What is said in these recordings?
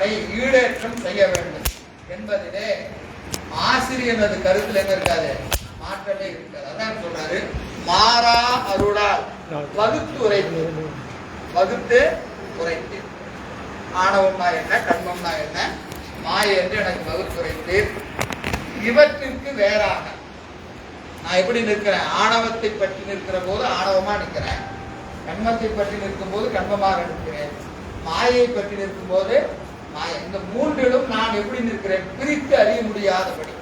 அவனை ஈடேற்றம் செய்ய வேண்டும் என்பதிலே ஆசிரியனது கருத்தில் என்ன இருக்காது? மாற்றமே இருக்காது. அதான் சொல்றாரு மாறா அருளால் வகுத்து உரைத்து. வகுத்து உரைத்து. ஆணவம்னா என்ன கண்மம்னா என்ன? மாய என்று எனக்கு வகுத்துரைத்தீர் இவற்றிற்கு வேறாக நான் எப்படி நிற்கிறேன்? ஆணவத்தை பற்றி நிற்கிற போது ஆணவமா நிற்கிறேன். கண்மத்தை பற்றி நிற்கும் போது கண்மமாக நிற்கிறேன். மாயை பற்றி நிற்கும் போது மாயை. இந்த மூன்றிலும் நான் எப்படி நிற்கிறேன்? பிரித்து அறிய முடியாதபடி.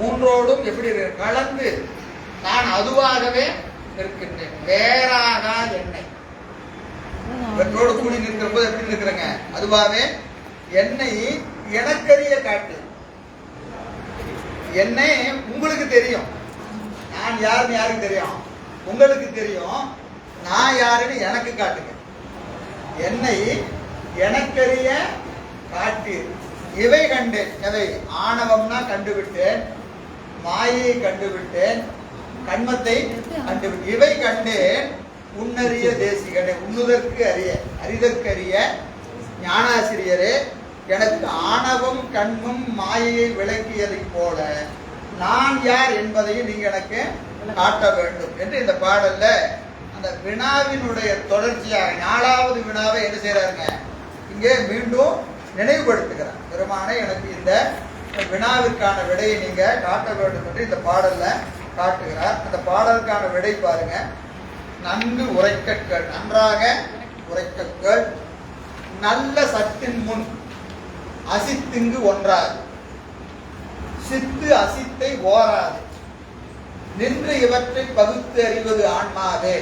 மூன்றோடும் எப்படி கலந்து நான் அதுவாகவே நிற்கின்றேன். வேறாக என்னை. இவற்றோடு கூடி நிற்கிற போது எப்படி நிற்கிறேங்க? அதுவாகவே என்னை எனக்கறிய காட்டு. என்னை உங்களுக்கு தெரியும். நான் யாருன்னு யாருக்கு தெரியும்? உங்களுக்கு தெரியும். நான் யாருன்னு எனக்கு காட்டுங்க. என்னை எனக்கறிய காட்டீர் இவை கண்டேன் எவை ஆணவம்னா கண்டுவிட்டேன் மாயை கண்டுவிட்டேன் கண்மத்தை கண்டுவிட்டேன். இவை கண்டேன் உன்னறிய தேசிகனே உண்ணுதற்கு அறிய அறிதற்கு அறிய ஞானாசிரியரே எனக்கு ஆணவம் கண்மும் மாயையை விளக்கியதைப் போல நான் யார் என்பதையும் நீங்க எனக்கு காட்ட வேண்டும் என்று இந்த பாடல்ல அந்த வினாவினுடைய தொடர்ச்சியாக நாலாவது வினாவை என்ன செய்யறாருங்க இங்கே மீண்டும் நினைவுபடுத்துகிறார். பெருமானே எனக்கு இந்த வினாவிற்கான விடையை நீங்க காட்ட வேண்டும் என்று இந்த பாடல்ல காட்டுகிறார். அந்த பாடலுக்கான விடை பாருங்க. நன்கு உரைக்கற்கள் நன்றாக உரைக்கற்கள் நல்ல சத்தின் முன் அசித்திங்கு ஒன்றாது. சித்து அசித்தை ஓராது. நின்று இவற்றை பகுத்து அறிவது ஆன்மாவே.